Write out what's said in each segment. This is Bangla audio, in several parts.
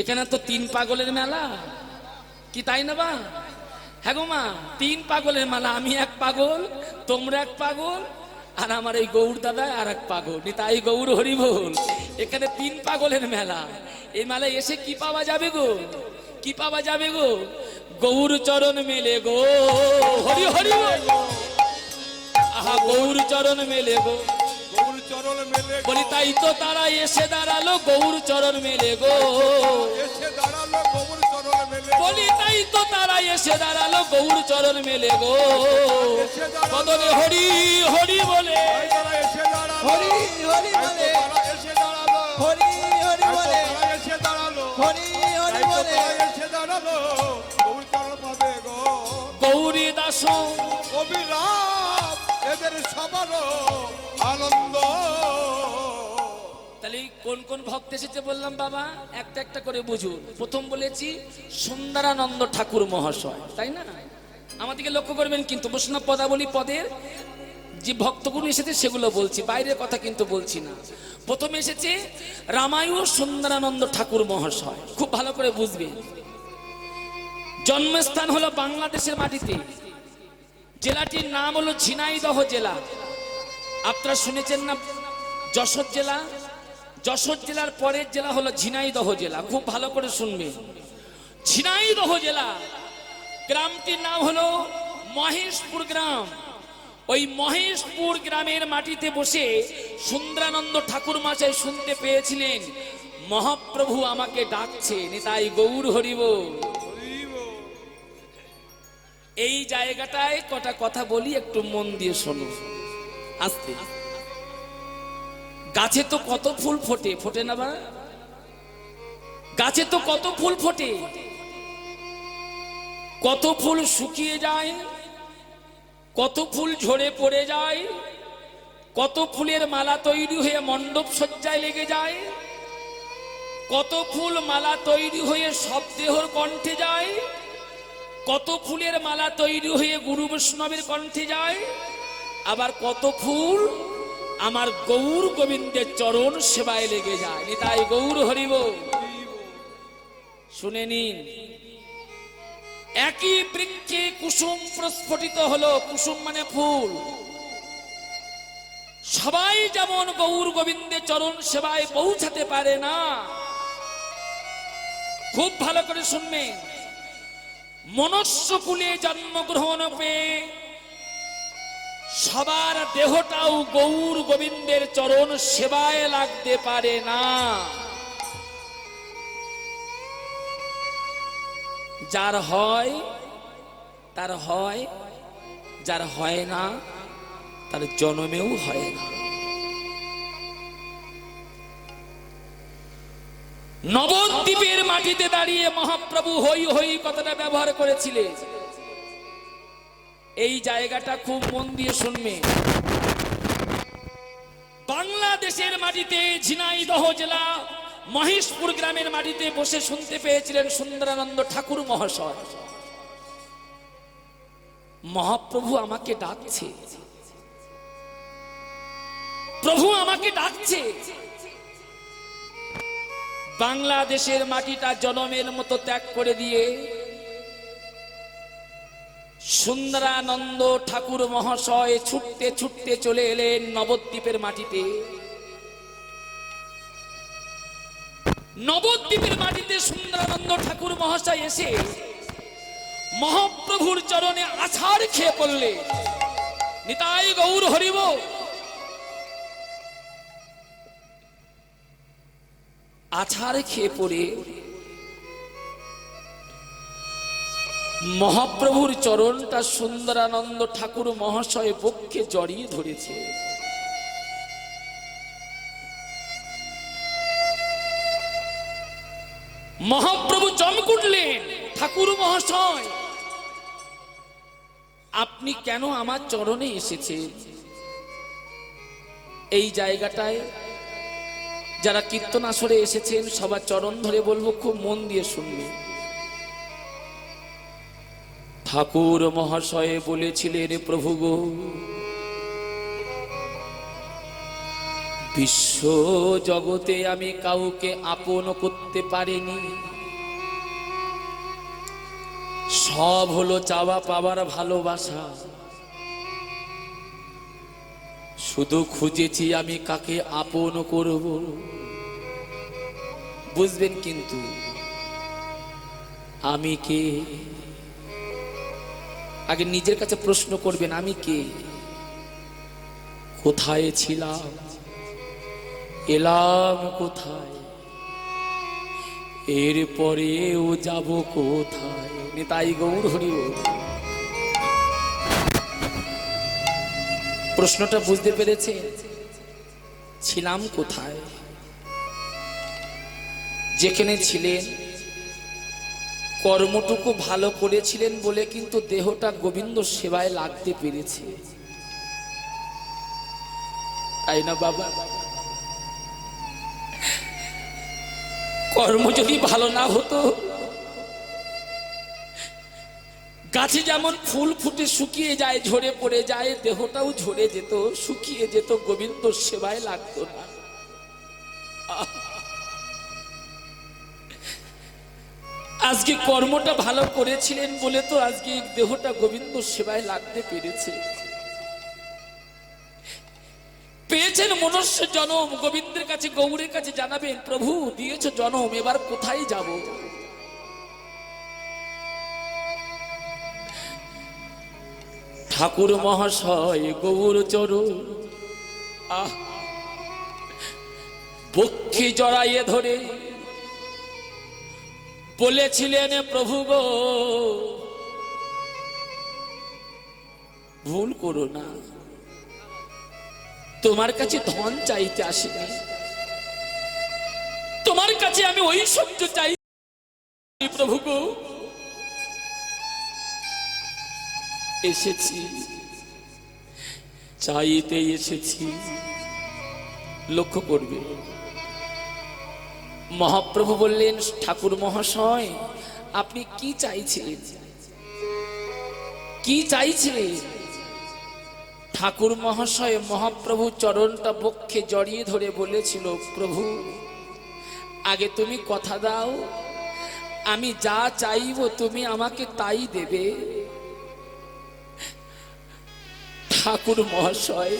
এখানে তো তিন পাগলের মেলা। কি তাই না বা? হ্যাঁ গো মা, তিন পাগলের মেলা। আমি এক পাগল, তোমরা এক পাগল, আর আমার এই গৌর দাদা আর এক পাগল। তাই গৌর হরি বল এখানে তিন পাগলের মেলা। এই মেলায় এসে কি পাওয়া যাবে গো? কি পাওয়া যাবে গো? গৌর চরণ মেলে গো। হরি হরি। আহা, গৌর চরণ মেলে গো। বলি তাই তো তারা এসে দাঁড়াল গৌর চরণ মেলে গো। বলি তাই তো তারা এসে দাঁড়াল গৌর চরণ মেলে গো। বদলে হরি হরি বলে। কোন কোন ভক্ত এসেছে বললাম, বাবা, একটা একটা করে বুঝুন। প্রথম বলেছি, সুন্দরানন্দ ঠাকুর মহাশয়, তাই না? আমাদেরকে লক্ষ্য করবেন কিন্তু বৈষ্ণব পদাবলী পদের যে ভক্তগুলো এসেছে সেগুলো বলছি, বাইরের কথা কিন্তু বলছি না। প্রথমে এসেছে, রামায়ু সুন্দরানন্দ ঠাকুর মহাশয়। খুব ভালো করে বুঝবেন জন্মস্থান হলো বাংলাদেশের মাটিতে। জেলাটির নাম হলো ঝিনাইদহ জেলা। আপনারা শুনেছেন না, যশোর জেলা যশোর জেলার পরের জেলা হলো ঝিনাইদহ জেলা। খুব ভালো করে শুনবে। ঝিনাইদহ জেলা। গ্রামটির নাম হলো মহেশপুর গ্রাম। ওই মহেশপুর গ্রামের মাটিতে বসে সুন্দরানন্দ ঠাকুর মাচাই শুনতে পেয়েছিলেন, মহাপ্রভু আমাকে ডাকছে, নিতাই গৌর হরিব। এই জায়গাটায় কটা কথা বলি, একটু মন দিয়ে শোনো। আস্তে। গাছে তো কত ফুল ফোটে ফোটে না বা? গাছে তো কত ফুল ফোটে। কত ফুল শুকিয়ে যায়, কত ফুল ঝরে পড়ে যায়, কত ফুলের মালা তৈরি হয়ে মণ্ডপ সজ্জায় লেগে যায়, কত ফুল মালা তৈরি হয়ে সব দেহর কণ্ঠে যায়, কত ফুলের মালা তৈরি হয়ে গুরু বৈষ্ণবের কণ্ঠে যায়, আবার কত ফুল আমার গৌর গোবিন্দের চরণ সেবায় লেগে যায়। তাই গৌর হরিব। শুনে নিন। একই বৃক্ষে কুসুম প্রস্ফুটিত হলো। কুসুম মানে ফুল। সবাই যেমন গৌর গোবিন্দের চরণ সেবায় পৌঁছাতে পারে না, খুব ভালো করে শুনবেন। মনস্যকুলে জন্মগ্রহণ পেয়ে সবার দেহটাও গৌর গোবিন্দের চরণ সেবায় লাগতে পারে না। যার হয়, তার হয়, যার হয় না, তার জন্মেও হয় না। নবদ্বীপের মাটিতে দাঁড়িয়ে মহাপ্রভু হই হই কথাটা ব্যবহার করেছিলেন। এই জায়গাটা খুব মন দিয়ে শুনবে। বাংলাদেশের মাটিতে ঝিনাইদহ জেলা মহেশপুর গ্রামের মাটিতে বসে শুনতে পেয়েছিলেন সুন্দরানন্দ ঠাকুর মহাশয়। মহাপ্রভু আমাকে ডাকছে। প্রভু আমাকে ডাকছে। বাংলাদেশের মাটিটা জনমের মতো ত্যাগ করে দিয়ে সুন্দরানন্দ ঠাকুর মহাশয় ছুটতে ছুটতে চলে এলেন নবদ্বীপের মাটিতে। নবদ্বীপের মাটিতে সুন্দরানন্দ ঠাকুর মহাশয় এসে মহাপ্রভুর চরণে আছাড় খেয়ে পড়লে নিতাই গৌর হরিব। আছাড় খেয়ে পড়ে মহাপ্রভুর চরণটা সুন্দরানন্দ ঠাকুর মহাশয় পক্ষে জড়িয়ে ধরেছে। মহাপ্রভু চমকুটলেন ঠাকুর মহাশয়, আপনি কেন আমার চরণে এসেছেন? এই জায়গাটায় যারা কীর্তন আসরে এসেছেন, সবার চরণ ধরে বলব, খুব মন দিয়ে শুনবে ঠাকুর মহাশয়ে বলেছিলেন, প্রভু গো, বিশ্ব জগতে আমি কাউকে আপন করতে পারিনি। সব হলো চাওয়া পাওয়ার ভালোবাসা। শুধু খুঁজেছি আমি কাকে আপন করব। বুঝবেন কিন্তু, আমি কে? আগে নিজের কাছে প্রশ্ন করবেন, আমি কে? কোথায় ছিলাম? এলাম কোথায়? এরপরেও যাব কোথায়? নিতাই গৌর হরি প্রশ্নটা বুঝতে পেরেছে ছিলাম কোথায়? যেখানে ছিলেন কর্মটুকু ভালো করেছিলেন বলে কিন্তু দেহটা গোবিন্দ সেবায় লাগতে পেরেছে। তাই না বাবা? কর্ম যদি ভালো না হতো, গাছে যেমন ফুল ফুটে শুকিয়ে যায়, ঝরে পড়ে যায়, দেহটাও ঝরে যেত, শুকিয়ে যেত, গোবিন্দ সেবায় লাগতো না। আজকে কর্মটা ভালো করেছিলেন বলে তো আজকে এই দেহটা গোবিন্দ সেবায় লাগতে পেরেছে। পেয়েছেন মনুষ্য জনম, গোবিন্দের কাছে, গৌরের কাছে জানাবেন, প্রভু, দিয়েছ জনম, এবার কোথায় যাব? ঠাকুর মহাশয়, গৌর চর আহ! বক্ষে জড়াইয়ে ধরে বলেছিলেন, প্রভু গো, ভুল করো না। তোমার কাছে ধন চাইতে আসিনি তোমার কাছে আমি ওই সত্য চাই, প্রভু গো। এসেছি, চাইতে এসেছি। লক্ষ্য করবে মহাপ্রভু বললেন, ঠাকুর মহাশয়, আপনি কি চাইছিলেন? কি চাইছিলেন? ঠাকুর মহাশয়, মহাপ্রভু চরণটা বক্ষে জড়িয়ে ধরে বলেছিল, প্রভু, আগে তুমি কথা দাও, আমি যা চাইব তুমি আমাকে তাই দেবে। ঠাকুর মহাশয়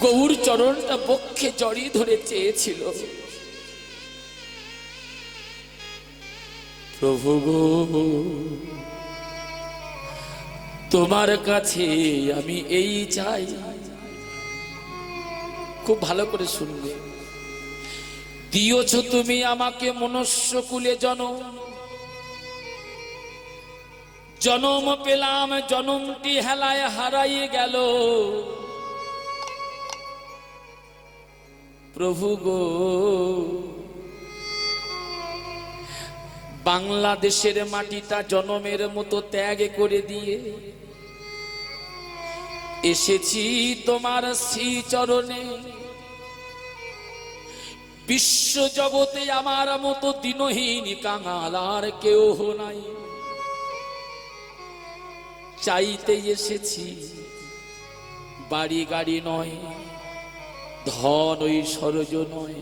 গৌর চরণটা বক্ষে জড়িয়ে ধরে চেয়েছিল। প্রভু তোমার কাছে আমি এই চাই। খুব ভালো করে শুনবে দিয়েছ তুমি আমাকে মনুষ্য কুলে জনম। জনম পেলাম, জনমটি হেলায় হারাইয়ে গেল। প্রভু গো। বাংলাদেশের মাটিটা জনমের মতো ত্যাগ করে দিয়ে এসেছি তোমার শ্রীচরণে। বিশ্ব জগতে আমার মতো দিনহীন কাঙাল আর কেউ নাই। চাইতে এসেছি, বাড়ি গাড়ি নয়। ধন ঐশ্বর্য নয়।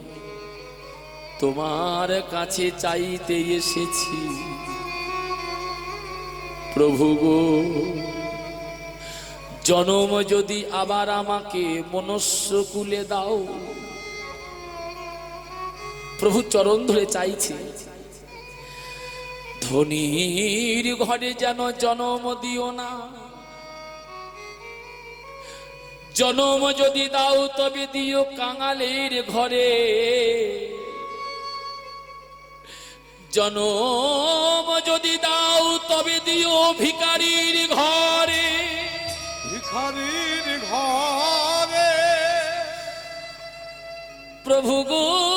তোমার কাছে চাইতে এসেছি। প্রভু গো, জনম যদি আবার আমাকে মনুষ্য কুলে দাও, প্রভু চরণ ধরে চাইছে, ধনির ঘরে যেন জনম দিও না। জনম যদি দাও তবে দিও কাঙালের ঘরে। জনম যদি দাও তবে দিও ভিকারির ঘরে। ভিখারির ঘরে। প্রভু গো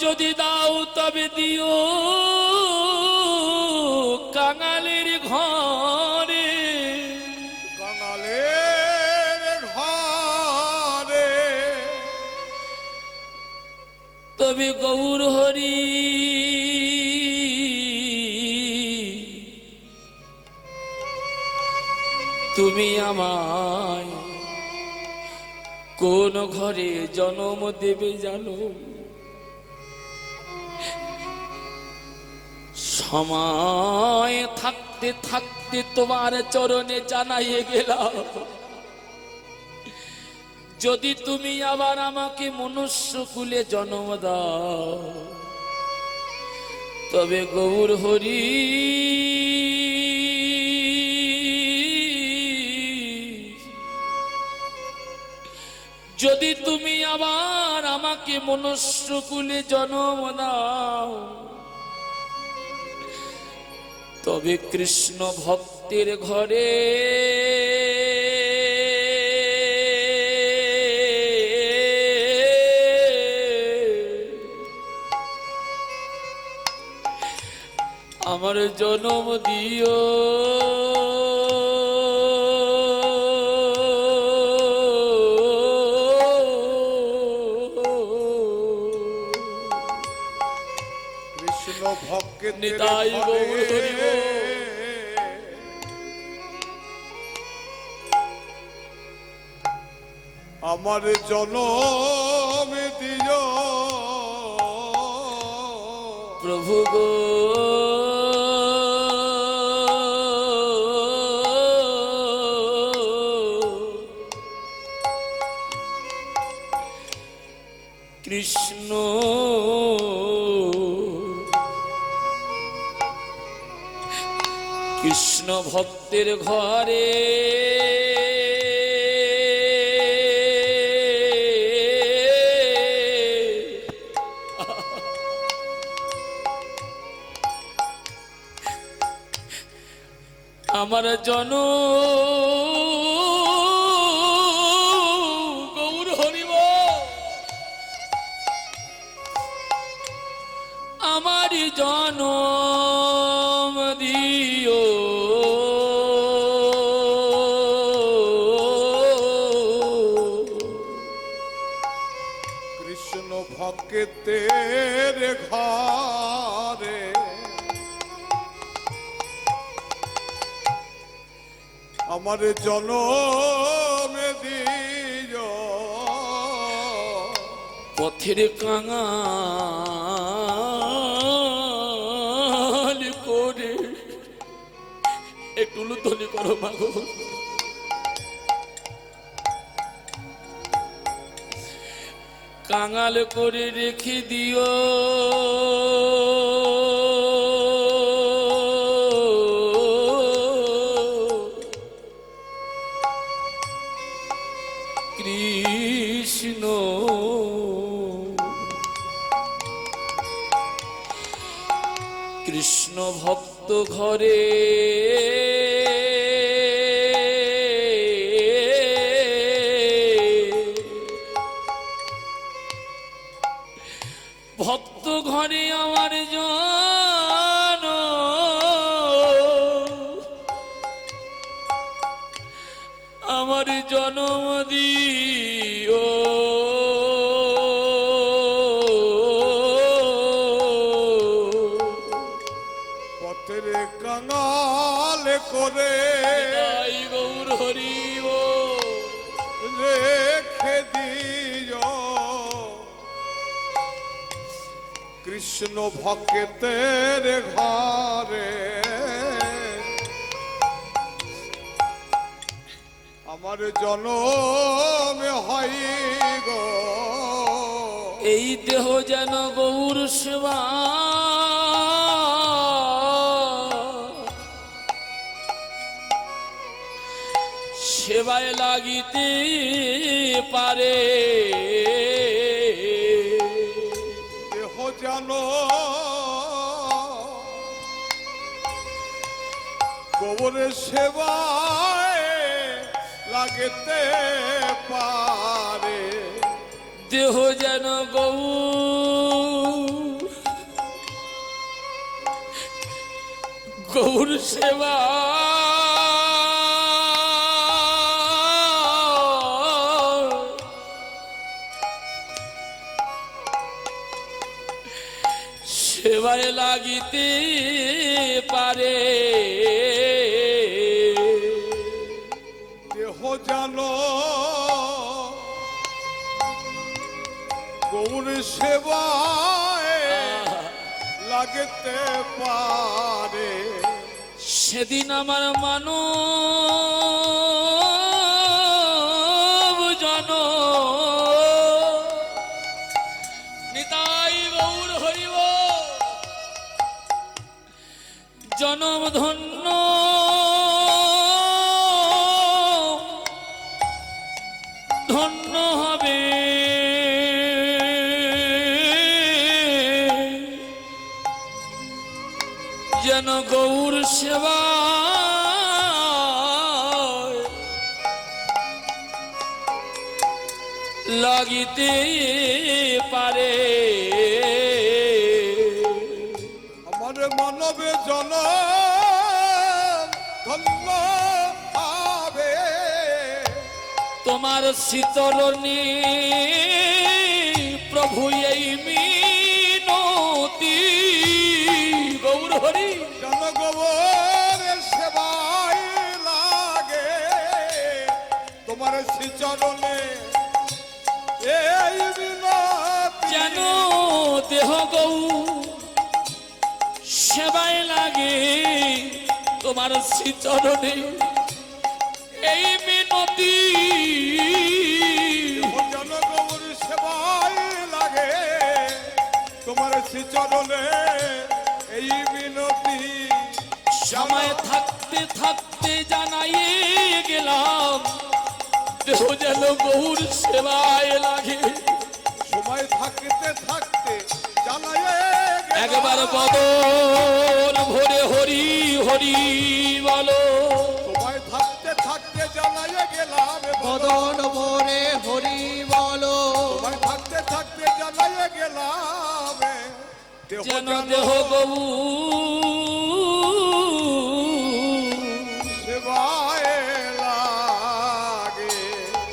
যদি দাও তবে দিও। কাঙালের ঘরে। কাঙালের ঘরে। তবে গৌর হরি তুমি আমায় কোন ঘরে জন্ম দেবে জানো? সময় থাকতে থাকতে তোমার চরণে জানাইয়ে গেলাম। যদি তুমি আবার আমাকে মনুষ্য কুলে জন্ম দাও, তবে গৌর হরি, যদি তুমি আবার আমাকে মনুষ্য কুলে জন্ম দাও তবে কৃষ্ণ ভক্তির ঘরে আমার জনম দিও। নিতাই গৌর ধরিব। আমার জনম দিয় প্রভু গো। কৃষ্ণ ভক্তের ঘরে। আমার জন কৃষ্ণ ভক্তের ঘরে। আমার দিও। পথের কাঙাল করে একটু লুতনি করো মাগো কাঙাল করে রেখে দিও। কৃষ্ণ কৃষ্ণ ভক্ত ঘরে কাঙাল করে। গৌর হরিব রেখে দিও। কৃষ্ণ ভক্তের ঘরে। আমার জনম হয় গো। এই দেহ যেন গৌর সেবা সেবায় লাগিতে পারে। দেহ জানো গোবরের সেবায় লাগতে পারে। দেহ যেন গৌ গৌর সেবা লাগিতে পারে। দেহ জানো? গৌর সেবায় লাগতে পারে। সেদিন আমার মানো ধন্য ধন্য হবে। যেন গৌর সেবা লাগিতে পারে। শীতলনী প্রভু এই মিনতি। গৌর হরি। জনগোবর সেবায় লাগে। তোমার শ্রীচরণে এই যেন দেহ গৌ সেবায় লাগে তোমার শ্রীচরণে শ্রীচরণে এই বিনতি। সময় থাকতে থাকতে জানাইয়ে গেলাম দেহ যেন গৌর সেবায় লাগে। সময় থাকতে থাকতে জানাই একবার বদল ভরে হরি হরি বলো। সময় থাকতে থাকতে জানাই গেলাম। মদন ভরে হরি বলো। সময় থাকতে থাকতে জানাই গেলাম। যেন দেহ গৌ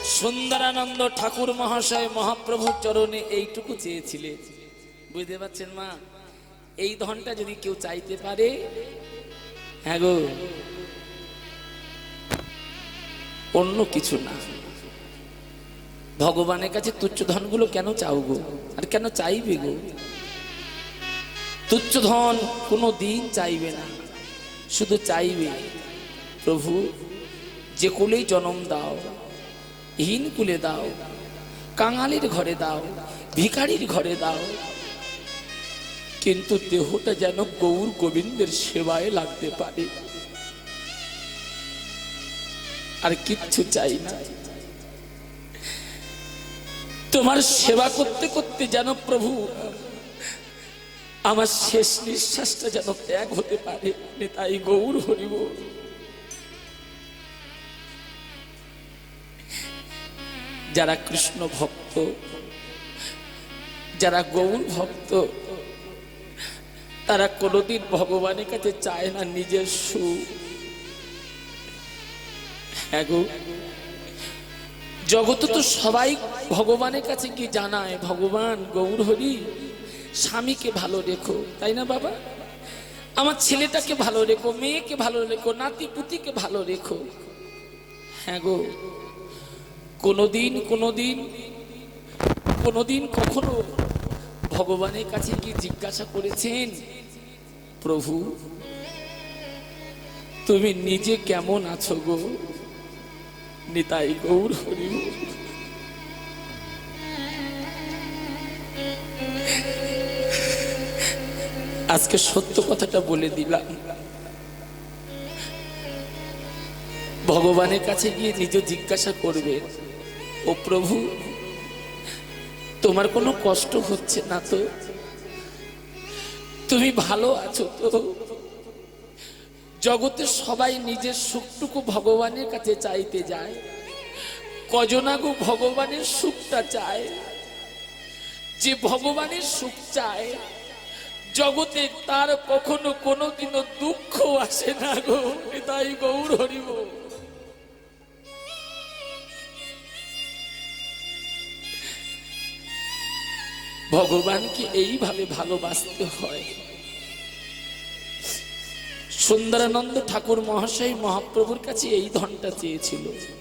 সুন্দরানন্দ ঠাকুর মহাশয় মহাপ্রভুর চরণে এইটুকু চেয়েছিলেন বুঝতে পারছেন মা? এই ধনটা যদি কেউ চাইতে পারে হ্যাঁ গো। অন্য কিছু না। ভগবানের কাছে তুচ্ছ ধনগুলো কেন চাও গো? আর কেন চাইবে গো? তুচ্ছ ধন কোনো দিন চাইবে না। শুধু চাইবে, প্রভু, যে কুলেই জন্ম দাও, হীন কুলে দাও, কাঙালির ঘরে দাও, ভিখারির ঘরে দাও। কিন্তু দেহটা যেন গৌর গোবিন্দের সেবায় লাগতে পারে। আর কিচ্ছু চাই না। তোমার সেবা করতে করতে যেন প্রভু আমার শেষ নিঃশ্বাসটা যেন ত্যাগ হতে পারে তাই গৌর হরিব। যারা কৃষ্ণ ভক্ত, যারা গৌর ভক্ত, তারা কোনোদিন ভগবানের কাছে চায় না নিজের সুখ। হ্যাঁ জগতে তো সবাই ভগবানের কাছে কি জানায়? ভগবান গৌর হরি। স্বামীকে ভালো রেখো, তাই না বাবা? আমার ছেলেটাকে ভালো রেখো, মেয়েকে ভালো রেখো, নাতি পুতিকে ভালো রেখো। হ্যাঁ গো, কোনোদিন কোনোদিন কোনোদিন কখনো ভগবানের কাছে কি জিজ্ঞাসা করেছেন, প্রভু, তুমি নিজে কেমন আছো গো? নিতাই গৌর হরি। আজকে সত্য কথাটা বলে দিলাম। ভগবানের কাছে গিয়ে নিজ জিজ্ঞাসা করবে, ও প্রভু, তোমার কোনো কষ্ট হচ্ছে না তো? তুমি ভালো আছো তো? জগতে সবাই নিজের সুখটুকু ভগবানের কাছে চাইতে যায়। কজনাগো ভগবানের সুখটা চায়? যে ভগবানের সুখ চায় জগতে তার কখনো কোনোদিনও দুঃখ আসে না গো। তাই গৌর হরিব। ভগবানকে এইভাবে ভালোবাসতে হয়। সুন্দরানন্দ ঠাকুর মহাশয় মহাপ্রভুর কাছে এই ধনটা চেয়েছিল।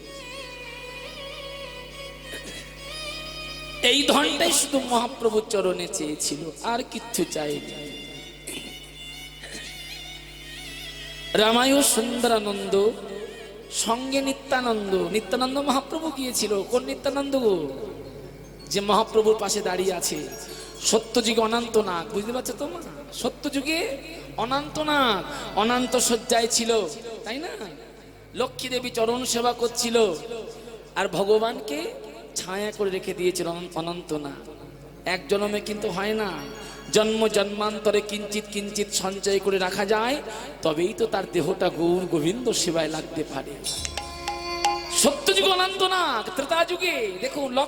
এই ধনটাই শুধু মহাপ্রভু চরণে চেয়েছিল, আর কিচ্ছু চাইনি রামায়ু সুন্দরানন্দ, সঙ্গে নিত্যানন্দ। নিত্যানন্দ মহাপ্রভু গিয়েছিল। কোন নিত্যানন্দ গো? যে মহাপ্রভুর পাশে দাঁড়িয়ে আছে। সত্যযুগে অনন্ত নাগ বুঝতে পারছ তো মা সত্যযুগে অনন্ত নাগ অনন্ত শয্যায় ছিল, তাই না? লক্ষ্মী দেবী চরণ সেবা করছিল। আর ভগবানকে ছায়া করে রেখে দিয়েছিল অনন্ত- না। এক জনমে কিন্তু হয় না। জন্ম জন্মান্তরে কিঞ্চিত কিঞ্চিত সঞ্চয় করে রাখা যায়, তবেই তো তার দেহটা গৌর গোবিন্দ সেবায় লাগতে পারে। সত্যযুগ অনন্ত না ত্রেতা যুগে দেখুন